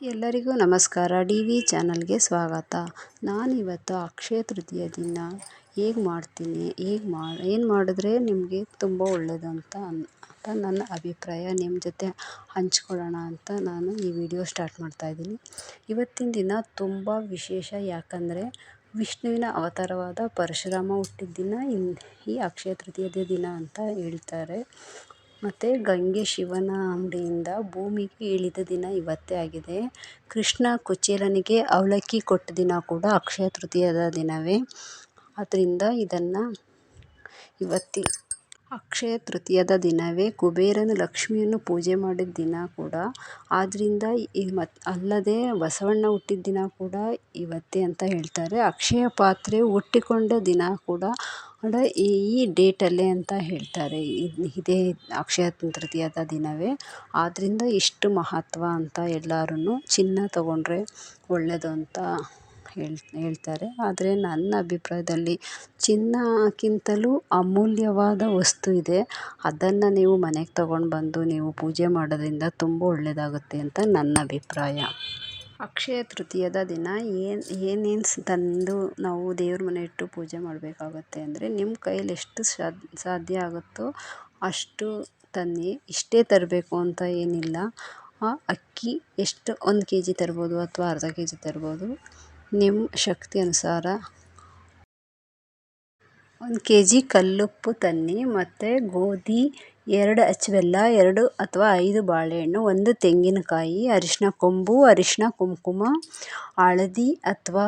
ಎಲ್ಲರಿಗೂ ನಮಸ್ಕಾರ. D V ಚಾನಲ್ಗೆ ಸ್ವಾಗತ. ನಾನಿವತ್ತು ಅಕ್ಷಯ ತೃತೀಯ ದಿನ. ಹೇಗೆ ಮಾಡ್ತೀನಿ? ಹೇಗೆ ಮಾಡಿ ಏನು ಮಾಡಿದ್ರೆ ನಿಮಗೆ ತುಂಬ ಒಳ್ಳೆಯದು ಅಂತ ಅಂತ ನನ್ನ ಅಭಿಪ್ರಾಯ. ನಿಮ್ಮ ಜೊತೆ ಹಂಚ್ಕೊಳ್ಳೋಣ ಅಂತ ನಾನು ಈ ವಿಡಿಯೋ ಸ್ಟಾರ್ಟ್ ಮಾಡ್ತಾಯಿದ್ದೀನಿ ಇವತ್ತಿನ ದಿನ ತುಂಬ ವಿಶೇಷ. ಯಾಕಂದರೆ ವಿಷ್ಣುವಿನ ಅವತಾರವಾದ ಪರಶುರಾಮ ಹುಟ್ಟಿದ ದಿನ. ಈ ಅಕ್ಷಯ ತೃತೀಯದ ದಿನ ಅಂತ ಹೇಳ್ತಾರೆ. ಮತ್ತು ಗಂಗೆ ಶಿವನ ಅಂಗಡಿಯಿಂದ ಭೂಮಿಗೆ ಇಳಿದ ದಿನ ಇವತ್ತೇ ಆಗಿದೆ. ಕೃಷ್ಣ ಕುಚೇಲನಿಗೆ ಅವಲಕ್ಕಿ ಕೊಟ್ಟ ದಿನ ಕೂಡ ಅಕ್ಷಯ ತೃತೀಯದ ದಿನವೇ. ಆದ್ದರಿಂದ ಇದನ್ನು ಇವತ್ತಿ ಅಕ್ಷಯ ತೃತೀಯದ ದಿನವೇ ಕುಬೇರನು ಲಕ್ಷ್ಮಿಯನ್ನು ಪೂಜೆ ಮಾಡಿದ ದಿನ ಕೂಡ. ಆದ್ದರಿಂದ ಈ ಮತ್ತು ಅಲ್ಲದೆ ಬಸವಣ್ಣ ಹುಟ್ಟಿದ ದಿನ ಕೂಡ ಇವತ್ತೇ ಅಂತ ಹೇಳ್ತಾರೆ. ಅಕ್ಷಯ ಪಾತ್ರೆ ಹುಟ್ಟಿಕೊಂಡ ದಿನ ಕೂಡ ಈ ಡೇಟಲ್ಲೇ ಅಂತ ಹೇಳ್ತಾರೆ. ಇದೇ ಅಕ್ಷಯ ತೃತೀಯದ ದಿನವೇ. ಆದ್ದರಿಂದ ಇಷ್ಟು ಮಹತ್ವ ಅಂತ ಎಲ್ಲರೂ ಚಿನ್ನ ತಗೊಂಡ್ರೆ ಒಳ್ಳೆಯದು ಅಂತ ಹೇಳಿ, ಹೇಳ್ತಾರೆ. ಆದರೆ ನನ್ನ ಅಭಿಪ್ರಾಯದಲ್ಲಿ ಚಿನ್ನಕ್ಕಿಂತಲೂ ಅಮೂಲ್ಯವಾದ ವಸ್ತು ಇದೆ. ಅದನ್ನು ನೀವು ಮನೆಗೆ ತೊಗೊಂಡು ಬಂದು ನೀವು ಪೂಜೆ ಮಾಡೋದ್ರಿಂದ ತುಂಬ ಒಳ್ಳೆಯದಾಗುತ್ತೆ ಅಂತ ನನ್ನ ಅಭಿಪ್ರಾಯ. ಅಕ್ಷಯ ತೃತೀಯದ ದಿನ ಏನು, ಏನೇನು ತಂದು ನಾವು ದೇವ್ರ ಮನೆ ಇಟ್ಟು ಪೂಜೆ ಮಾಡಬೇಕಾಗತ್ತೆ ಅಂದರೆ ನಿಮ್ಮ ಕೈಲಿ ಎಷ್ಟು ಸಾಧ್ಯ ಆಗುತ್ತೋ ಅಷ್ಟು ತನ್ನಿ, ಇಷ್ಟೇ ತರಬೇಕು ಅಂತ ಏನಿಲ್ಲ. ಅಕ್ಕಿ ಎಷ್ಟು, ಒಂದು ಕೆ ಜಿ ತರ್ಬೋದು ಅಥವಾ ಅರ್ಧ ಕೆ ಜಿ ತರ್ಬೋದು ನಿಮ್ಮ ಶಕ್ತಿ ಅನುಸಾರ. ಒಂದು ಕೆ ಜಿ ಕಲ್ಲುಪ್ಪು ತನ್ನಿ ಮತ್ತು ಗೋಧಿ ಎರಡು ಅಚ್ಚು ಬೆಲ್ಲ ಎರಡು ಅಥವಾ ಐದು ಬಾಳೆಹಣ್ಣು, ಒಂದು ತೆಂಗಿನಕಾಯಿ, ಅರಿಶಿನ ಕೊಂಬು, ಅರಿಶಿನ ಕುಂಕುಮ, ಹಳದಿ ಅಥವಾ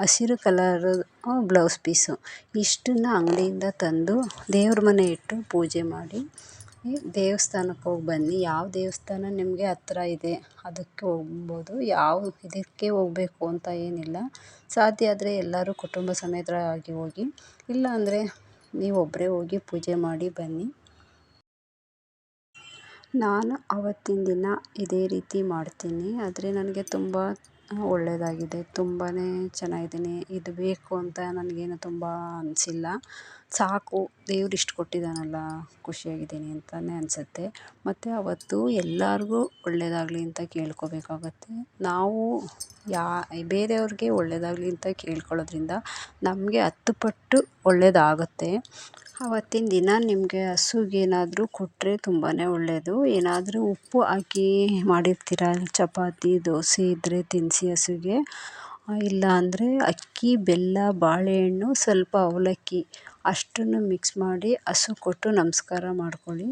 ಹಸಿರು ಕಲರ್ ಬ್ಲೌಸ್ ಪೀಸು. ಇಷ್ಟನ್ನ ಅಂಗಡಿಯಿಂದ ತಂದು ದೇವ್ರ ಮನೆ ಇಟ್ಟು ಪೂಜೆ ಮಾಡಿ ದೇವಸ್ಥಾನಕ್ಕೆ ಹೋಗಿ ಬನ್ನಿ. ಯಾವ ದೇವಸ್ಥಾನ ನಿಮಗೆ ಹತ್ರ ಇದೆ, ಅದಕ್ಕೆ ಹೋಗ್ಬೋದು. ಯಾವ ಇದಕ್ಕೆ ಹೋಗಬೇಕು ಅಂತ ಏನಿಲ್ಲ. ಸಾಧ್ಯ ಆದರೆ ಎಲ್ಲರೂ ಕುಟುಂಬ ಸಮೇತರಾಗಿ ಹೋಗಿ, ಇಲ್ಲ ಅಂದರೆ ನೀವು ಒಬ್ಬರೇ ಹೋಗಿ ಪೂಜೆ ಮಾಡಿ ಬನ್ನಿ. ನಾನು ಅವತ್ತಿನ ದಿನ ಇದೇ ರೀತಿ ಮಾಡ್ತೀನಿ. ಆದರೆ ನನಗೆ ತುಂಬ ಒಳ್ಳೆಯದಾಗಿದೆ ತುಂಬಾ ಚೆನ್ನಾಗಿದ್ದೀನಿ. ಇದು ಬೇಕು ಅಂತ ನನಗೇನು ತುಂಬ ಅನಿಸಿಲ್ಲ. ಸಾಕು. ದೇವ್ರು ಇಷ್ಟು ಕೊಟ್ಟಿದ್ದಾನಲ್ಲ, ಖುಷಿಯಾಗಿದ್ದೀನಿ ಅಂತಲೇ ಅನಿಸುತ್ತೆ. ಮತ್ತು ಅವತ್ತು ಎಲ್ಲರಿಗೂ ಒಳ್ಳೆಯದಾಗ್ಲಿ ಅಂತ ಕೇಳ್ಕೊಬೇಕಾಗುತ್ತೆ. ನಾವು ಯಾ, ಬೇರೆಯವ್ರಿಗೆ ಒಳ್ಳೆಯದಾಗ್ಲಿ ಅಂತ ಕೇಳ್ಕೊಳ್ಳೋದ್ರಿಂದ ನಮಗೆ ಹತ್ತು ಪಟ್ಟು ಒಳ್ಳೆಯದಾಗುತ್ತೆ ಆವತ್ತಿನ ದಿನ ನಿಮಗೆ ಹಸುಗೇನಾದರೂ ಕೊಟ್ಟರೆ ತುಂಬಾ ಒಳ್ಳೆಯದು ಏನಾದರೂ ಉಪ್ಪು ಹಾಕಿ ಮಾಡಿರ್ತೀರ? ಚಪಾತಿ, ದೋಸೆ ಇದ್ದರೆ ತಿನ್ನಿಸಿ ಹಸುಗೆ ಇಲ್ಲ ಅಂದರೆ ಅಕ್ಕಿ, ಬೆಲ್ಲ, ಬಾಳೆಹಣ್ಣು ಸ್ವಲ್ಪ ಅವಲಕ್ಕಿ ಅಷ್ಟನ್ನು ಮಿಕ್ಸ್ ಮಾಡಿ ಹಸು ಕೊಟ್ಟು ನಮಸ್ಕಾರ ಮಾಡ್ಕೊಳ್ಳಿ.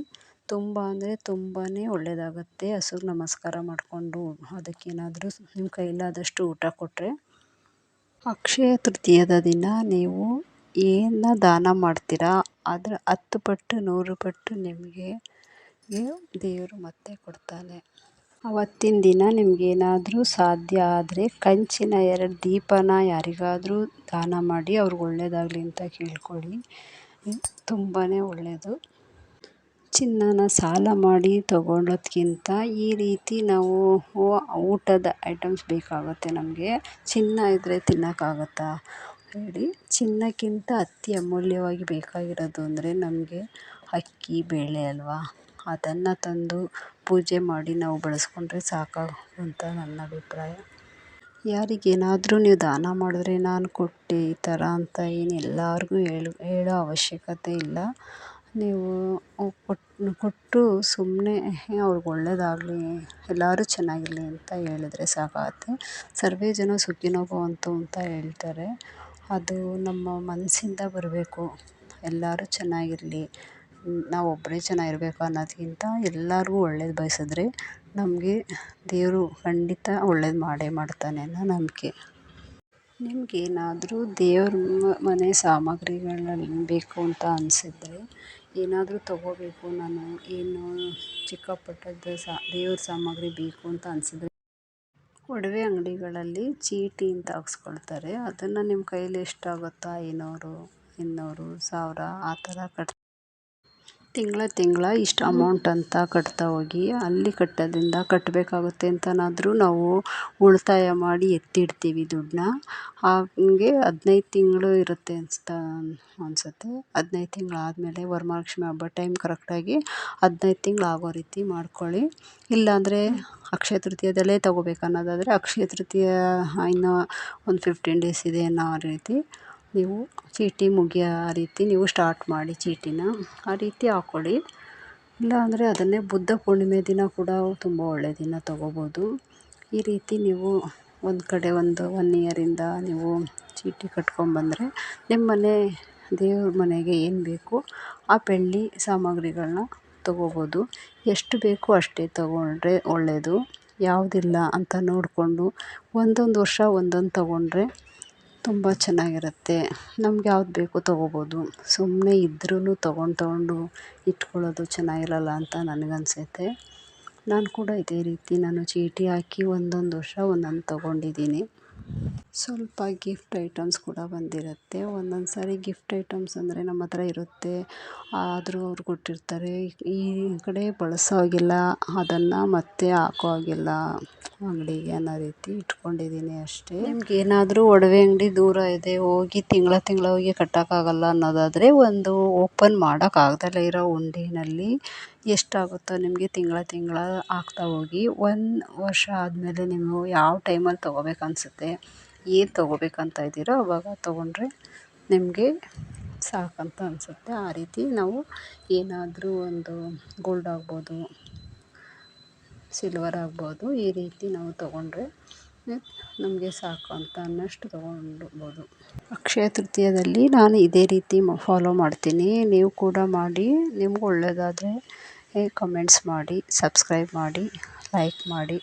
ತುಂಬ ಅಂದರೆ ತುಂಬಾ ಒಳ್ಳೆಯದಾಗತ್ತೆ ಹಸುಗೆ ನಮಸ್ಕಾರ ಮಾಡಿಕೊಂಡು. ಅದಕ್ಕೇನಾದರೂ ನಿಮ್ಮ ಕೈಲಾದಷ್ಟು ಊಟ ಕೊಟ್ಟರೆ ಅಕ್ಷಯ ತೃತೀಯದ ದಿನ ನೀವು ಏನು ದಾನ ಮಾಡ್ತೀರಾ? ಅದರ ಹತ್ತು ಪಟ್ಟು, ನೂರು ಪಟ್ಟು ನಿಮಗೆ ದೇವರು ಮತ್ತೆ ಕೊಡ್ತಾನೆ. ಅವತ್ತಿನ ದಿನ ನಿಮಗೇನಾದ್ರೂ ಸಾಧ್ಯ ಆದರೆ ಕಂಚಿನ ಎರಡು ದೀಪನ ಯಾರಿಗಾದರೂ ದಾನ ಮಾಡಿ ಅವ್ರಿಗೆ ಒಳ್ಳೆಯದಾಗಲಿ ಅಂತ ಕೇಳ್ಕೊಳ್ಳಿ. ತುಂಬಾ ಒಳ್ಳೆಯದು ಚಿನ್ನನ ಸಾಲ ಮಾಡಿ ತಗೊಳ್ಳೋದ್ಕಿಂತ ಈ ರೀತಿ ನಾವು ಊಟದ ಐಟಮ್ಸ್ ಬೇಕಾಗುತ್ತೆ ನಮಗೆ. ಚಿನ್ನ ಇದ್ದರೆ ತಿನ್ನೋಕ್ಕಾಗತ್ತಾ? ಹೇಳಿ. ಚಿನ್ನಕ್ಕಿಂತ ಅತಿ ಅಮೂಲ್ಯವಾಗಿ ಬೇಕಾಗಿರೋದು ಅಂದರೆ ನಮಗೆ ಅಕ್ಕಿ, ಬೇಳೆ ಅಲ್ವಾ? ಅದನ್ನು ತಂದು ಪೂಜೆ ಮಾಡಿ ನಾವು ಬಳಸ್ಕೊಂಡ್ರೆ ಸಾಕು ಅಂತ ನನ್ನ ಅಭಿಪ್ರಾಯ. ಯಾರಿಗೇನಾದರೂ ನೀವು ದಾನ ಮಾಡಿದ್ರೆ ನಾನು ಕೊಟ್ಟೆ ಈ ಥರ ಅಂತ ಏನು ಎಲ್ಲರಿಗೂ ಹೇಳು, ಹೇಳೋ ಅವಶ್ಯಕತೆ ಇಲ್ಲ. ನೀವು ಕೊಟ್ಟು ಕೊಟ್ಟು ಸುಮ್ಮನೆ ಅವ್ರಿಗೆ ಒಳ್ಳೆಯದಾಗ್ಲಿ ಎಲ್ಲರೂ ಚೆನ್ನಾಗಿರ್ಲಿ ಅಂತ ಹೇಳಿದ್ರೆ ಸಾಕಾಗುತ್ತೆ. ಸರ್ವೇ ಜನ ಸುಖಿನೋ ಭವಂತು ಅಂತ ಹೇಳ್ತಾರೆ. ಅದು ನಮ್ಮ ಮನಸ್ಸಿಂದ ಬರಬೇಕು. ಎಲ್ಲರೂ ಚೆನ್ನಾಗಿರಲಿ. ನಾವು ಒಬ್ಬರೇ ಚೆನ್ನಾಗಿರ್ಬೇಕು ಅನ್ನೋದಕ್ಕಿಂತ ಎಲ್ಲರಿಗೂ ಒಳ್ಳೇದು ಬಯಸಿದ್ರೆ ನಮಗೆ ದೇವರು ಖಂಡಿತ ಒಳ್ಳೇದು ಮಾಡೇ ಮಾಡ್ತಾನೆ ಅನ್ನೋ ನಂಬಿಕೆ. ನಿಮಗೇನಾದರೂ ದೇವ್ರ ಮನೆ ಸಾಮಗ್ರಿಗಳಲ್ಲಿ ಬೇಕು ಅಂತ ಅನಿಸಿದ್ರೆ ಏನಾದರೂ ತಗೋಬೇಕು. ನಾನು ಏನು ಚಿಕ್ಕ ಪುಟ್ಟದ್ದು ಸಾ, ದೇವ್ರ ಸಾಮಗ್ರಿ ಬೇಕು ಅಂತ ಅನಿಸಿದ್ರೆ ಒಡವೆ ಅಂಗಡಿಗಳಲ್ಲಿ ಚೀಟಿ ಅಂತ ಹಾಕ್ಸ್ಕೊಳ್ತಾರೆ. ಅದನ್ನು ನಿಮ್ಮ ಕೈಯಲ್ಲಿ ಎಷ್ಟಾಗುತ್ತೋ? ಐನೂರು ಇನ್ನೂರು ಸಾವಿರ ಆ ಥರ ಕಟ್ ತಿಂಗಳ ತಿಂಗಳ ಇಷ್ಟು ಅಮೌಂಟ್ ಅಂತ ಕಟ್ತಾ ಹೋಗಿ, ಅಲ್ಲಿ ಕಟ್ಟೋದ್ರಿಂದ ಕಟ್ಟಬೇಕಾಗುತ್ತೆ ಅಂತನಾದರೂ ನಾವು ಉಳಿತಾಯ ಮಾಡಿ ಎತ್ತಿಡ್ತೀವಿ ದುಡ್ಡನ್ನ. ಹಾಗೆ ಹದಿನೈದು ತಿಂಗಳು ಇರುತ್ತೆ ಅನಿಸ್ತಾ, ಅನಿಸುತ್ತೆ. ಹದಿನೈದು ತಿಂಗಳು ಆದಮೇಲೆ ವರಮಹಾಲಕ್ಷ್ಮಿ ಹಬ್ಬ ಟೈಮ್ ಕರೆಕ್ಟಾಗಿ ಹದಿನೈದು ತಿಂಗಳು ಆಗೋ ರೀತಿ ಮಾಡ್ಕೊಳ್ಳಿ. ಇಲ್ಲಾಂದರೆ ಅಕ್ಷಯ ತೃತೀಯದಲ್ಲೇ ತಗೋಬೇಕು ಅನ್ನೋದಾದರೆ ಅಕ್ಷಯ ತೃತೀಯ ಇನ್ನೂ ಒಂದು ಫಿಫ್ಟೀನ್ ಡೇಸ್ ಇದೆ ಅನ್ನೋ ರೀತಿ. ನೀವು ಚೀಟಿ ಮುಗಿಯೋ ರೀತಿ ನೀವು ಸ್ಟಾರ್ಟ್ ಮಾಡಿ ಚೀಟಿನ ಆ ರೀತಿ ಹಾಕ್ಕೊಳ್ಳಿ ಇಲ್ಲಾಂದರೆ ಅದನ್ನೇ ಬುದ್ಧ ಪೂರ್ಣಿಮೆ ದಿನ ಕೂಡ ತುಂಬ ಒಳ್ಳೆಯ ದಿನ ತೊಗೋಬೋದು. ಈ ರೀತಿ ನೀವು ಒಂದು ಕಡೆ ಒಂದು ಒನ್ ಇಯರಿಂದ ನೀವು ಚೀಟಿ ಕಟ್ಕೊಂಡ್ಬಂದ್ರೆ ನಿಮ್ಮ ಮನೆ ದೇವ್ರ ಮನೆಗೆ ಏನು ಬೇಕು ಆ ಬೆಳ್ಳಿ ಸಾಮಗ್ರಿಗಳನ್ನ ತೊಗೋಬೋದು. ಎಷ್ಟು ಬೇಕು ಅಷ್ಟೇ ತೊಗೊಂಡ್ರೆ ಒಳ್ಳೆಯದು ಯಾವುದಿಲ್ಲ ಅಂತ ನೋಡಿಕೊಂಡು ಒಂದೊಂದು ವರ್ಷ ಒಂದೊಂದು ತೊಗೊಂಡ್ರೆ ತುಂಬ ಚೆನ್ನಾಗಿರುತ್ತೆ. ನಮ್ಗೆ ಯಾವ್ದು ಬೇಕು ತೊಗೋಬೋದು. ಸುಮ್ಮನೆ ಇದ್ರೂ ತೊಗೊಂಡು ತೊಗೊಂಡು ಇಟ್ಕೊಳ್ಳೋದು ಚೆನ್ನಾಗಿರಲ್ಲ ಅಂತ ನನಗನ್ಸುತ್ತೆ. ನಾನು ಕೂಡ ಇದೇ ರೀತಿ ನಾನು ಚೀಟಿ ಹಾಕಿ ಒಂದೊಂದು ವರ್ಷ ಒಂದೊಂದು ತೊಗೊಂಡಿದ್ದೀನಿ. ಸ್ವಲ್ಪ ಗಿಫ್ಟ್ ಐಟಮ್ಸ್ ಕೂಡ ಬಂದಿರುತ್ತೆ. ಒಂದೊಂದು ಸಾರಿ ಗಿಫ್ಟ್ ಐಟಮ್ಸ್ ಅಂದರೆ ನಮ್ಮ ಹತ್ರ ಇರುತ್ತೆ. ಆದರೂ ಅವ್ರು ಕೊಟ್ಟಿರ್ತಾರೆ. ಈ ಕಡೆ ಬಳಸೋ ಹಾಗಿಲ್ಲ, ಅದನ್ನು ಮತ್ತೆ ಹಾಕೋ ಹಾಗಿಲ್ಲ ಅಂಗಡಿಗೆ ಅನ್ನೋ ರೀತಿ ಇಟ್ಕೊಂಡಿದ್ದೀನಿ ಅಷ್ಟೇ. ನಿಮ್ಗೆ ಏನಾದರೂ ಒಡವೆ ಅಂಗಡಿ ದೂರ ಇದೆ, ಹೋಗಿ ತಿಂಗಳ ತಿಂಗಳ ಹೋಗಿ ಕಟ್ಟೋಕ್ಕಾಗಲ್ಲ ಅನ್ನೋದಾದರೆ ಒಂದು ಓಪನ್ ಮಾಡೋಕ್ಕಾಗ್ದಲೇ ಇರೋ ಹುಂಡಿನಲ್ಲಿ ಎಷ್ಟಾಗುತ್ತೋ ನಿಮಗೆ ತಿಂಗಳ ತಿಂಗಳ ಹಾಕ್ತಾ ಹೋಗಿ, ಒಂದು ವರ್ಷ ಆದಮೇಲೆ ನೀವು ಯಾವ ಟೈಮಲ್ಲಿ ತೊಗೋಬೇಕು ಅನಿಸುತ್ತೆ, ಏನು ಅಂತ ಇದ್ದೀರೋ ಅವಾಗ ತೊಗೊಂಡ್ರೆ ನಿಮಗೆ ಸಾಕಂತ ಅನಿಸುತ್ತೆ. ಆ ರೀತಿ ನಾವು ಏನಾದರೂ ಒಂದು ಗೋಲ್ಡ್ ಆಗ್ಬೋದು ಸಿಲ್ವರ್ ಆಗ್ಬೋದು, ಈ ರೀತಿ ನಾವು ತೊಗೊಂಡ್ರೆ ನಮಗೆ ಸಾಕು ಅಂತ ಅನ್ನಷ್ಟು ತೊಗೊಂಡ್ಬೋದು. ಅಕ್ಷಯ ತೃತೀಯದಲ್ಲಿ ನಾನು ಇದೇ ರೀತಿ ಫಾಲೋ ಮಾಡ್ತೀನಿ. ನೀವು ಕೂಡ ಮಾಡಿ, ನಿಮ್ಗೆ ಒಳ್ಳೆಯದಾದ್ರೆ ಕಮೆಂಟ್ಸ್ ಮಾಡಿ ಸಬ್ಸ್ಕ್ರೈಬ್ ಮಾಡಿ ಲೈಕ್ ಮಾಡಿ.